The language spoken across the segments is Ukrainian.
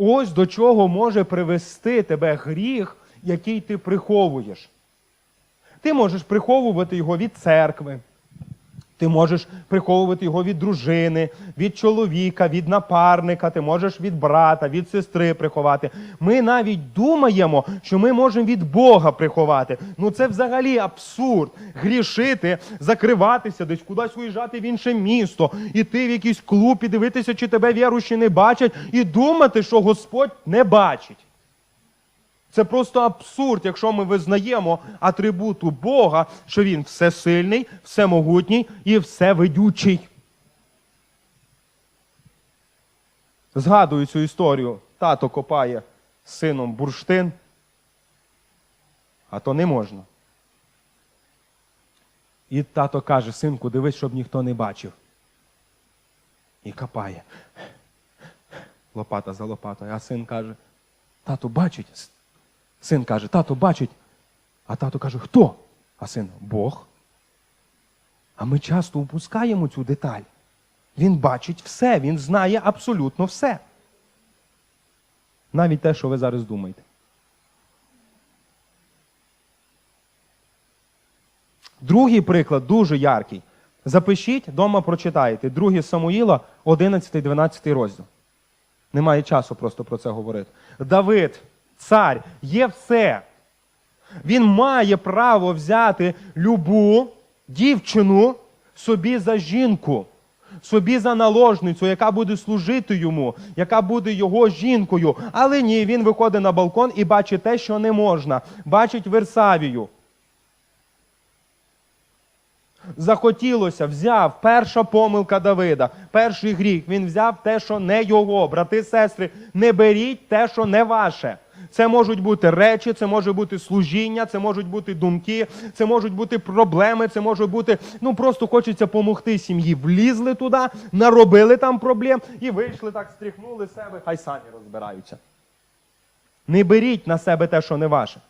Ось до чого може привести тебе гріх, який ти приховуєш. Ти можеш приховувати його від церкви. Ти можеш приховувати його від дружини, від чоловіка, від напарника, ти можеш від брата, від сестри приховати. Ми навіть думаємо, що ми можемо від Бога приховати. Ну це взагалі абсурд. Грішити, закриватися, десь кудись уїжджати в інше місто, іти в якийсь клуб і дивитися, чи тебе віруші не бачать, і думати, що Господь не бачить. Це просто абсурд, якщо ми визнаємо атрибуту Бога, що Він всесильний, всемогутній і всевидючий. Згадую цю історію. Тато копає сином бурштин, а то не можна. І тато каже, синку, дивись, щоб ніхто не бачив. І копає. Лопата за лопатою. А син каже, тато бачить. Син каже, тато бачить. А тато каже, хто? А син Бог. А ми часто упускаємо цю деталь. Він бачить все, він знає абсолютно все. Навіть те, що ви зараз думаєте. Другий приклад дуже яркий. Запишіть, дома прочитаєте. 2 Самуїла, 11-12 розділ. Немає часу просто про це говорити. Давид, цар, є все. Він має право взяти любу дівчину собі за жінку, собі за наложницю, яка буде служити йому, яка буде його жінкою. Але ні, він виходить на балкон і бачить те, що не можна. Бачить Версавію. Захотілося, взяв перша помилка Давида, перший гріх. Він взяв те, що не його. Брати, сестри, не беріть те, що не ваше. Це можуть бути речі, це може бути служіння, це можуть бути думки, це можуть бути проблеми, це може бути. Ну просто хочеться допомогти сім'ї. Влізли туди, наробили там проблем і вийшли так, стріхнули себе, хай самі розбираються. Не беріть на себе те, що не ваше.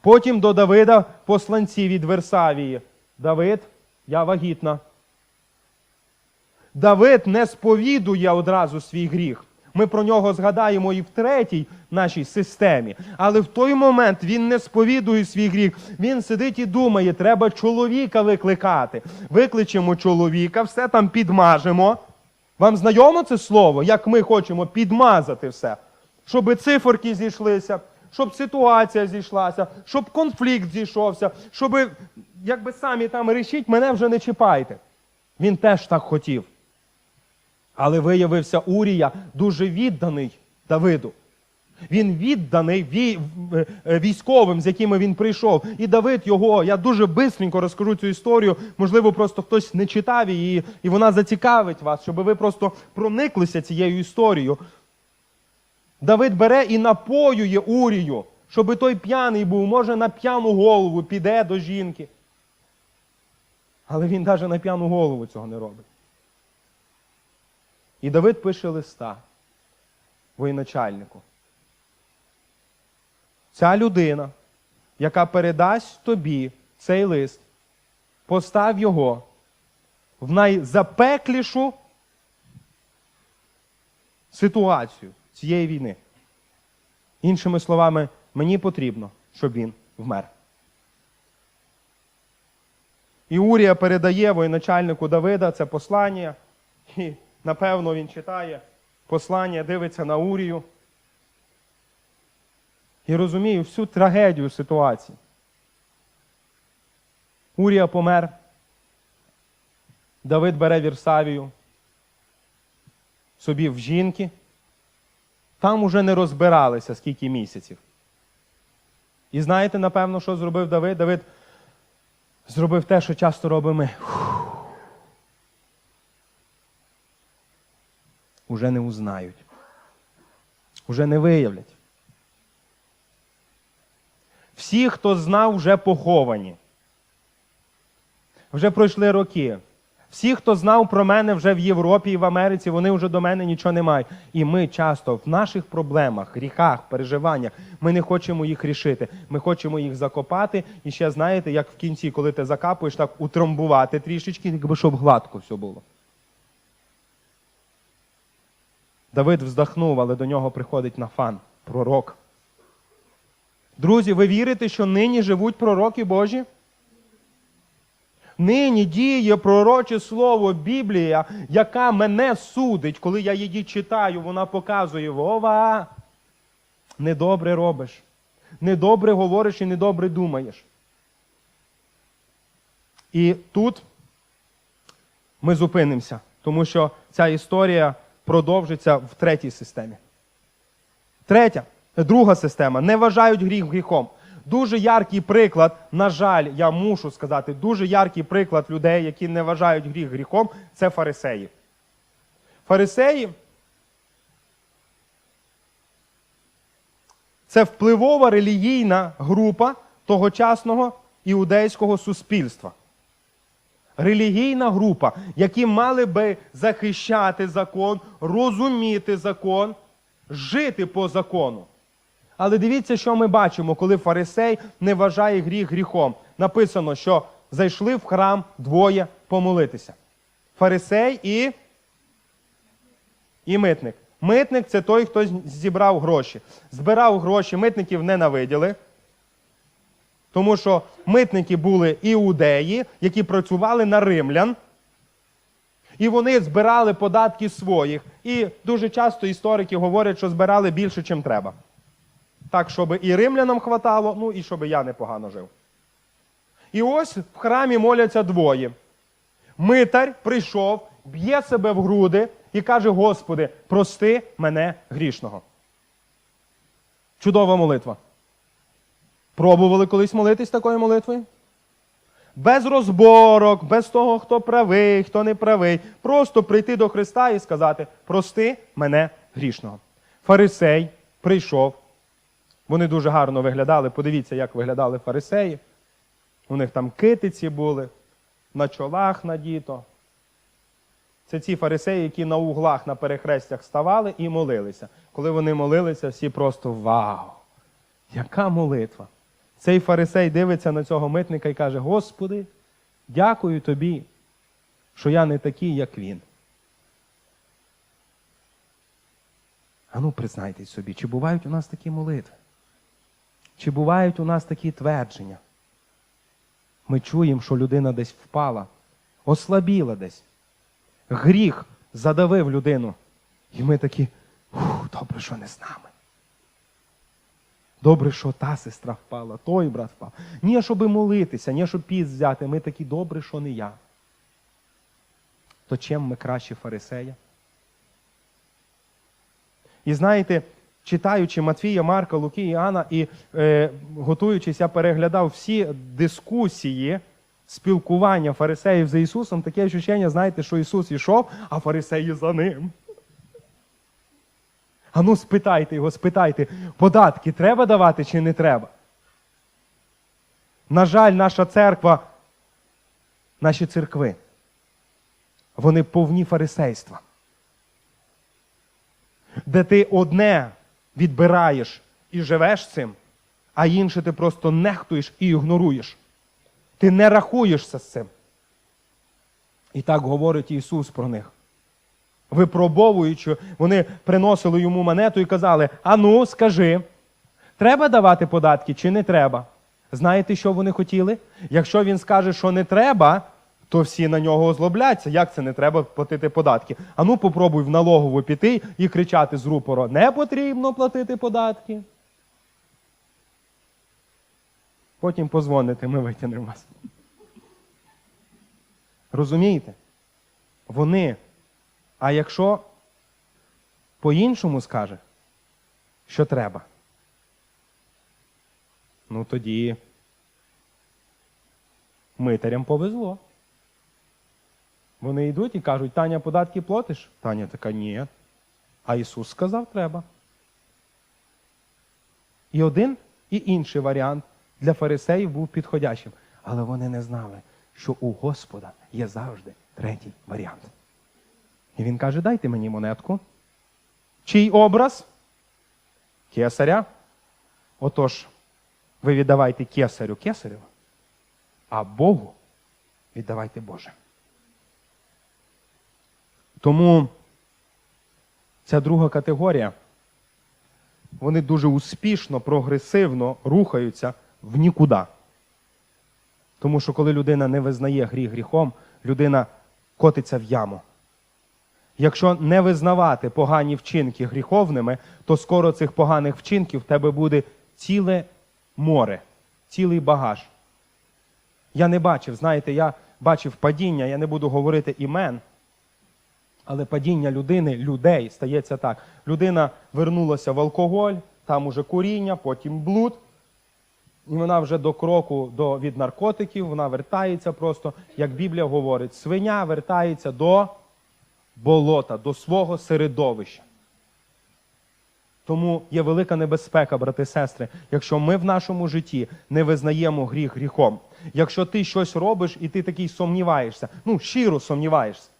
Потім до Давида посланці від Версавії. Давид, я вагітна. Давид не сповідує одразу свій гріх. Ми про нього згадаємо і в третій нашій системі. Але в той момент він не сповідує свій гріх. Він сидить і думає, треба чоловіка викликати. Викличемо чоловіка, все там підмажемо. Вам знайомо це слово, як ми хочемо підмазати все, щоб циферки зійшлися, щоб ситуація зійшлася, щоб конфлікт зійшовся, щоб якби самі там рішіть, мене вже не чіпайте. Він теж так хотів. Але виявився Урія дуже відданий Давиду. Він відданий в- е, військовим, з якими він прийшов. І Давид його, я дуже бистренько розкажу цю історію. Можливо, просто хтось не читав її, і вона зацікавить вас, щоб ви просто прониклися цією історією. Давид бере і напоює Урію, щоб той п'яний був, може, на п'яну голову піде до жінки. Але він навіть на п'яну голову цього не робить. І Давид пише листа воєначальнику. Ця людина, яка передасть тобі цей лист, постав його в найзапеклішу ситуацію цієї війни. Іншими словами, мені потрібно, щоб він вмер. І Урія передає воєначальнику Давида це послання, і напевно він читає послання, дивиться на Урію і розуміє всю трагедію ситуації. Урія помер. Давид бере Вірсавію собі в жінки. Там уже не розбиралися скільки місяців. І знаєте, напевно, що зробив Давид? Давид зробив те, що часто робимо ми. Уже не узнають. Уже не виявлять. Всі, хто знав, вже поховані. Вже пройшли роки. Всі, хто знав про мене вже в Європі і в Америці, вони вже до мене нічого не мають. І ми часто в наших проблемах, гріхах, переживаннях, ми не хочемо їх рішити. Ми хочемо їх закопати. І ще знаєте, як в кінці, коли ти закапуєш, так утрамбувати трішечки, якби щоб гладко все було. Давид вздохнув, але до нього приходить Нафан, пророк. Друзі, ви вірите, що нині живуть пророки Божі? Нині діє пророче слово Біблія, яка мене судить, коли я її читаю, вона показує Вова, недобре робиш, недобре говориш і недобре думаєш. І тут ми зупинимося, тому що ця історія продовжиться в третій системі. Третя, друга система не вважають гріх гріхом. Дуже яркий приклад, на жаль, я мушу сказати, дуже яркий приклад людей, які не вважають гріх гріхом, це фарисеї. Фарисеї це впливова релігійна група тогочасного іудейського суспільства. Релігійна група, які мали би захищати закон, розуміти закон, жити по закону. Але дивіться, що ми бачимо, коли фарисей не вважає гріх гріхом. Написано, що зайшли в храм двоє помолитися. Фарисей і, і митник. Митник це той, хто зібрав гроші. Збирав гроші, митників ненавиділи. Тому що митники були іудеї, які працювали на римлян. І вони збирали податки своїх. І дуже часто історики говорять, що збирали більше, чим треба. Так, щоб і римлянам хватало, ну і щоб я непогано жив. І ось в храмі моляться двоє. Митар прийшов, б'є себе в груди і каже: Господи, прости мене грішного. Чудова молитва. Пробували колись молитись такою молитвою? Без розборок, без того, хто правий, хто не правий. Просто прийти до Христа і сказати: Прости мене грішного. Фарисей прийшов. Вони дуже гарно виглядали. Подивіться, як виглядали фарисеї. У них там китиці були, на чолах надіто. Це ці фарисеї, які на углах на перехрестях ставали і молилися. Коли вони молилися, всі просто вау! Яка молитва! Цей фарисей дивиться на цього митника і каже: Господи, дякую тобі, що я не такий, як він. Ану, признайтесь собі, чи бувають у нас такі молитви? Чи бувають у нас такі твердження? Ми чуємо, що людина десь впала, ослабіла десь. Гріх задавив людину. І ми такі, Ух, добре, що не з нами. Добре, що та сестра впала, той брат впав. Ні, щоб молитися, ні, щоб піс взяти. Ми такі добре, що не я. То чим ми краще фарисея? І знаєте, читаючи Матвія, Марка, Луки, Іоанна і е, готуючись, я переглядав всі дискусії, спілкування фарисеїв за Ісусом, таке відчуття, знаєте, що Ісус йшов, а фарисеї за ним. А ну спитайте його, спитайте, податки треба давати чи не треба? На жаль, наша церква, наші церкви, вони повні фарисейства. Де ти одне відбираєш і живеш цим, а інше ти просто нехтуєш і ігноруєш. Ти не рахуєшся з цим. І так говорить Ісус про них. Випробовуючи, вони приносили йому монету і казали: Ану, скажи, треба давати податки чи не треба? Знаєте, що вони хотіли? Якщо він скаже, що не треба, то всі на нього озлобляться. Як це не треба платити податки? Ану, попробуй в налогову піти і кричати з рупору: не потрібно платити податки. Потім позвоните, ми витягнемо вас. Розумієте? Вони. А якщо по-іншому скаже, що треба, ну тоді митарям повезло. Вони йдуть і кажуть, Таня, податки платиш? Таня така, ні. А Ісус сказав, треба. І один, і інший варіант для фарисеїв був підходящим. Але вони не знали, що у Господа є завжди третій варіант. І він каже: дайте мені монетку. Чий образ? Кесаря. Отож, ви віддавайте кесарю кесарю, а Богу віддавайте Боже. Тому Ця друга категорія. Вони дуже успішно, прогресивно рухаються в нікуди. Тому що коли людина не визнає гріх гріхом, людина котиться в яму. Якщо не визнавати погані вчинки гріховними, то скоро цих поганих вчинків в тебе буде ціле море, цілий багаж. Я не бачив, знаєте, я бачив падіння, я не буду говорити імен, але падіння людини, людей стається так. Людина вернулася в алкоголь, там уже куріння, потім блуд. І вона вже до кроку до, від наркотиків, вона вертається просто, як Біблія говорить, свиня вертається до болота, до свого середовища. Тому є велика небезпека, брати і сестри, якщо ми в нашому житті не визнаємо гріх гріхом. Якщо ти щось робиш і ти такий сумніваєшся, ну щиро сумніваєшся.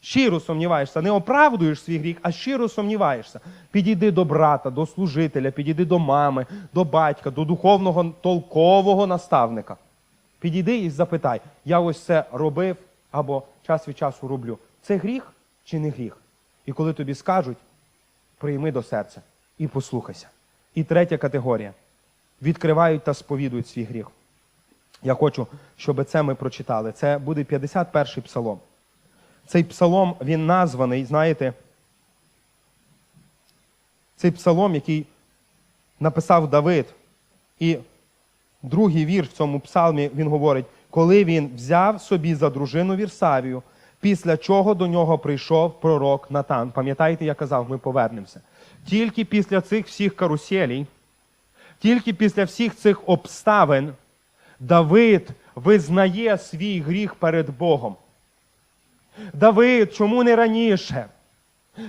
Щиро сумніваєшся, не оправдуєш свій гріх, а щиро сумніваєшся. Підійди до брата, до служителя, підійди до мами, до батька, до духовного толкового наставника. Підійди і запитай, я ось це робив або час від часу роблю. Це гріх чи не гріх? І коли тобі скажуть, прийми до серця і послухайся. І третя категорія відкривають та сповідують свій гріх. Я хочу, щоб це ми прочитали. Це буде 51-й псалом. Цей псалом він названий, знаєте, цей псалом, який написав Давид. І другий вірш в цьому псалмі він говорить, коли він взяв собі за дружину Вірсавію, після чого до нього прийшов пророк Натан. Пам'ятаєте, я казав, ми повернемося. Тільки після цих всіх каруселей, тільки після всіх цих обставин Давид визнає свій гріх перед Богом. Давид, чому не раніше?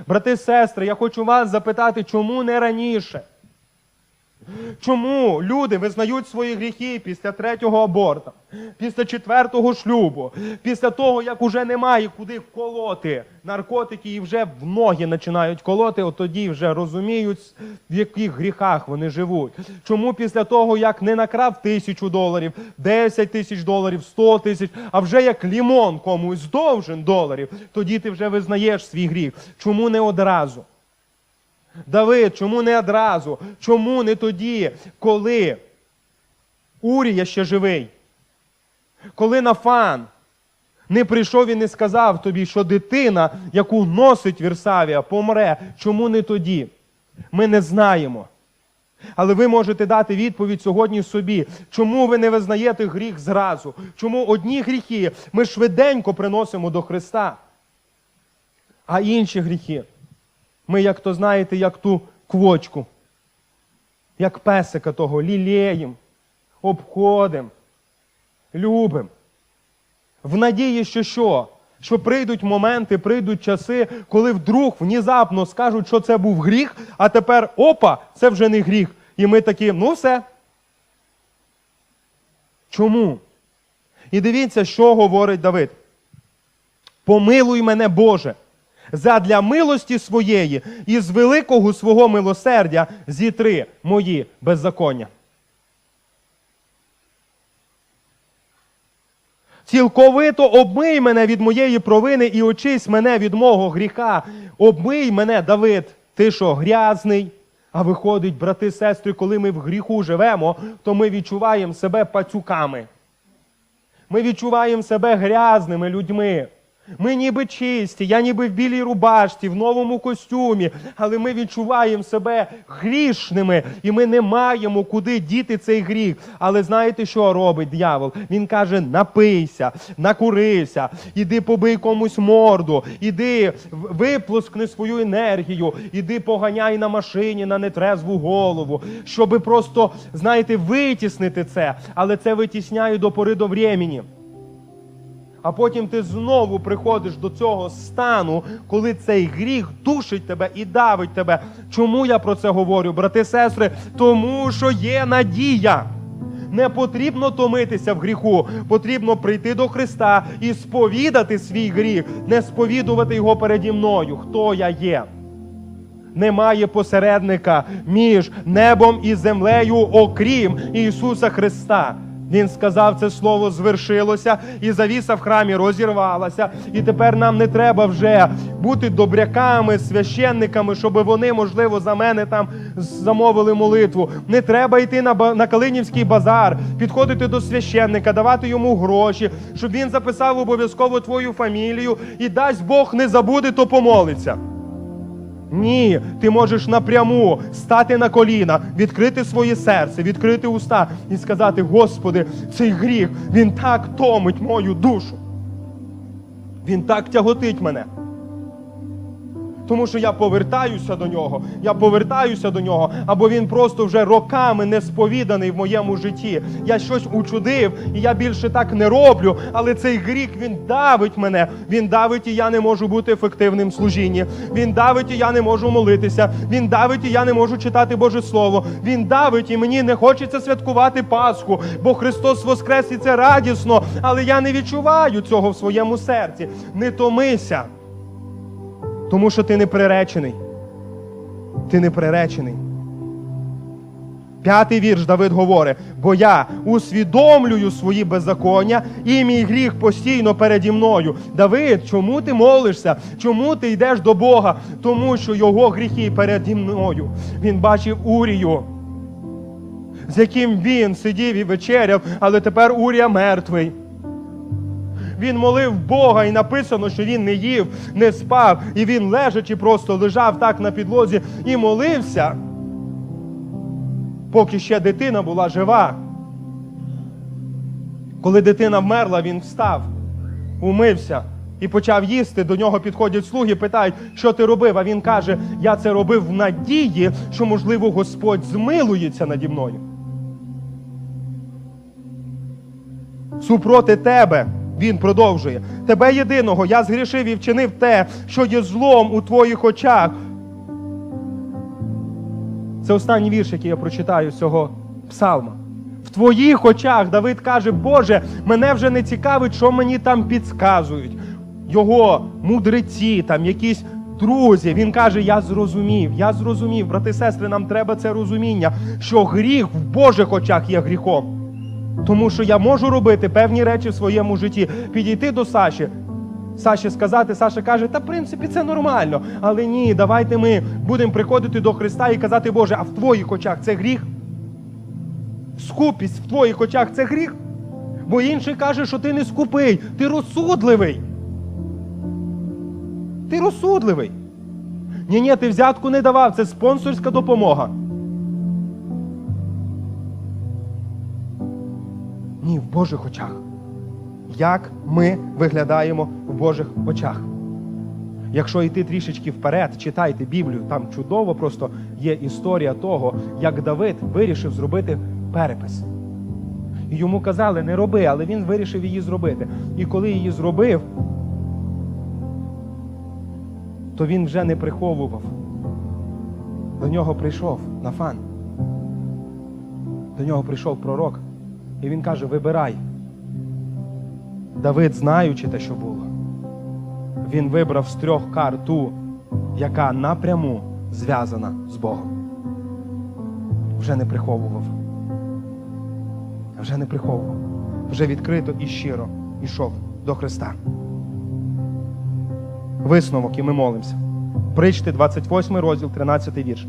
Брати сестри, я хочу вас запитати, чому не раніше? Чому люди визнають свої гріхи після третього аборта, після четвертого шлюбу, після того, як уже немає куди колоти наркотики і вже в ноги починають колоти, от тоді вже розуміють, в яких гріхах вони живуть. Чому після того, як не накрав тисячу доларів, 10 тисяч доларів, 100 тисяч, а вже як лімон комусь довжен доларів, тоді ти вже визнаєш свій гріх. Чому не одразу? Давид, чому не одразу? Чому не тоді, коли Урія ще живий? Коли Нафан не прийшов і не сказав тобі, що дитина, яку носить Вірсавія, помре. Чому не тоді? Ми не знаємо. Але ви можете дати відповідь сьогодні собі, чому ви не визнаєте гріх зразу? Чому одні гріхи ми швиденько приносимо до Христа, а інші гріхи ми, як то знаєте, як ту квочку, як песика того, лілеєм, обходимо, любимо. В надії, що що? Що прийдуть моменти, прийдуть часи, коли вдруг внезапно скажуть, що це був гріх, а тепер опа, це вже не гріх. І ми такі, ну все. Чому? І дивіться, що говорить Давид. Помилуй мене, Боже, задля милості своєї і з великого свого милосердя зітри мої беззаконня. Цілковито обмий мене від моєї провини і очись мене від мого гріха. Обмий мене, Давид, ти що, грязний? А виходить, брати, сестри, коли ми в гріху живемо, то ми відчуваємо себе пацюками. Ми відчуваємо себе грязними людьми. Ми ніби чисті, я ніби в білій рубашці, в новому костюмі, але ми відчуваємо себе грішними, і ми не маємо куди діти цей гріх. Але знаєте, що робить дьявол? Він каже: напийся, накурися, іди побий комусь морду, іди в- виплескни свою енергію, іди поганяй на машині на нетрезву голову, щоби просто, знаєте, витіснити це, але це витісняє до пори до времени. А потім ти знову приходиш до цього стану, коли цей гріх душить тебе і давить тебе. Чому я про це говорю, брати сестри? Тому що є надія. Не потрібно томитися в гріху, потрібно прийти до Христа і сповідати свій гріх, не сповідувати його переді мною, хто я є. Немає посередника між небом і землею, окрім Ісуса Христа. Він сказав, це слово звершилося, і завіса в храмі розірвалася. І тепер нам не треба вже бути добряками, священниками, щоб вони, можливо, за мене там замовили молитву. Не треба йти на, на Калинівський базар, підходити до священника, давати йому гроші, щоб він записав обов'язково твою фамілію і дасть Бог не забуде, то помолиться. Ні, ти можеш напряму стати на коліна, відкрити своє серце, відкрити уста і сказати: Господи, цей гріх, він так томить мою душу. Він так тяготить мене. Тому що я повертаюся до нього, я повертаюся до нього, або він просто вже роками не сповіданий в моєму житті. Я щось учудив, і я більше так не роблю. Але цей гріх він давить мене. Він давить, і я не можу бути ефективним в служінні. Він давить, і я не можу молитися. Він давить, і я не можу читати Боже Слово. Він давить, і мені не хочеться святкувати Пасху, бо Христос Воскрес і це радісно, але я не відчуваю цього в своєму серці. Не томися. Тому що ти не приречений. Ти не приречений. П'ятий вірш Давид говорить: бо я усвідомлюю свої беззаконня, і мій гріх постійно переді мною. Давид, чому ти молишся? Чому ти йдеш до Бога? Тому що його гріхи переді мною. Він бачив Урію, з яким він сидів і вечеряв, але тепер Урія мертвий. Він молив Бога, і написано, що він не їв, не спав, і він лежачи просто лежав так на підлозі і молився, поки ще дитина була жива. Коли дитина вмерла, він встав, умився і почав їсти. До нього підходять слуги, питають, що ти робив. А він каже: Я це робив в надії, що, можливо, Господь змилується наді мною. супроти тебе. Він продовжує. Тебе єдиного, я згрішив і вчинив те, що є злом у твоїх очах. Це останній вірш, який я прочитаю з цього псалма. В твоїх очах Давид каже, Боже, мене вже не цікавить, що мені там підказують. Його мудреці, там якісь друзі. Він каже: Я зрозумів, я зрозумів, брати сестри, нам треба це розуміння, що гріх в Божих очах є гріхом. Тому що я можу робити певні речі в своєму житті, підійти до Саші. Саші сказати, Саша каже, та в принципі це нормально. Але ні, давайте ми будемо приходити до Христа і казати, Боже, а в твоїх очах це гріх? Скупість в твоїх очах це гріх? Бо інший каже, що ти не скупий, ти розсудливий. Ти розсудливий. Ні, ні, ти взятку не давав, це спонсорська допомога. Ні, в Божих очах. Як ми виглядаємо в Божих очах? Якщо йти трішечки вперед, читайте Біблію, там чудово просто є історія того, як Давид вирішив зробити перепис. Йому казали, не роби, але він вирішив її зробити. І коли її зробив, то він вже не приховував. До нього прийшов Нафан. До нього прийшов пророк. І він каже: Вибирай. Давид, знаючи те, що було, він вибрав з трьох кар ту, яка напряму зв'язана з Богом. Вже не приховував. Вже не приховував. Вже відкрито і щиро йшов до Христа. Висновок, і ми молимося. Причти 28 розділ, 13 вірш.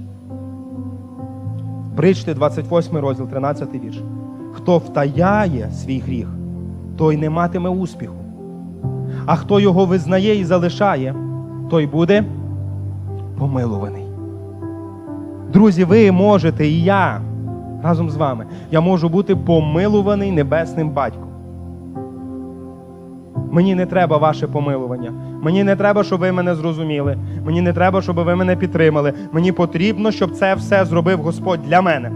Причти 28 розділ, 13 вірш. Хто втаяє свій гріх, той не матиме успіху. А хто його визнає і залишає, той буде помилуваний. Друзі, ви можете, і я разом з вами, я можу бути помилуваний небесним батьком. Мені не треба ваше помилування. Мені не треба, щоб ви мене зрозуміли. Мені не треба, щоб ви мене підтримали. Мені потрібно, щоб це все зробив Господь для мене.